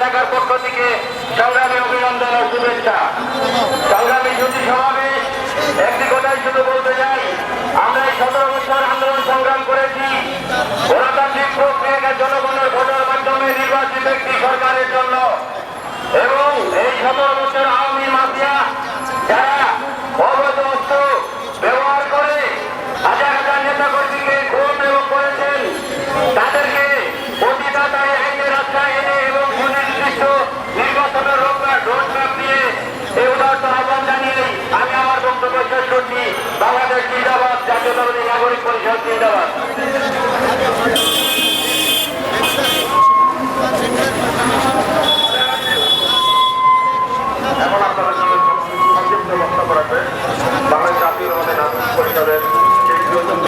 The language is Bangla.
পক্ষ থেকে সংগ্রামী অভিনন্দন ও শুভেচ্ছা। সংগ্রামী জ্যোতি সমাবেশ, একটি কথাই শুধু বলতে চাই, আমরা এই সতেরো বছর আন্দোলন সংগ্রাম করেছি। গণতান্ত্রিক প্রক্রিয়াকে জনগণের ভোটের মাধ্যমে নির্বাচিত একটি সরকারের জন্য বাংলাদেশ জিন্দাবাদ জাতীয়তাবাদী নাগরিক পরিষদ জিন্দাবাদ।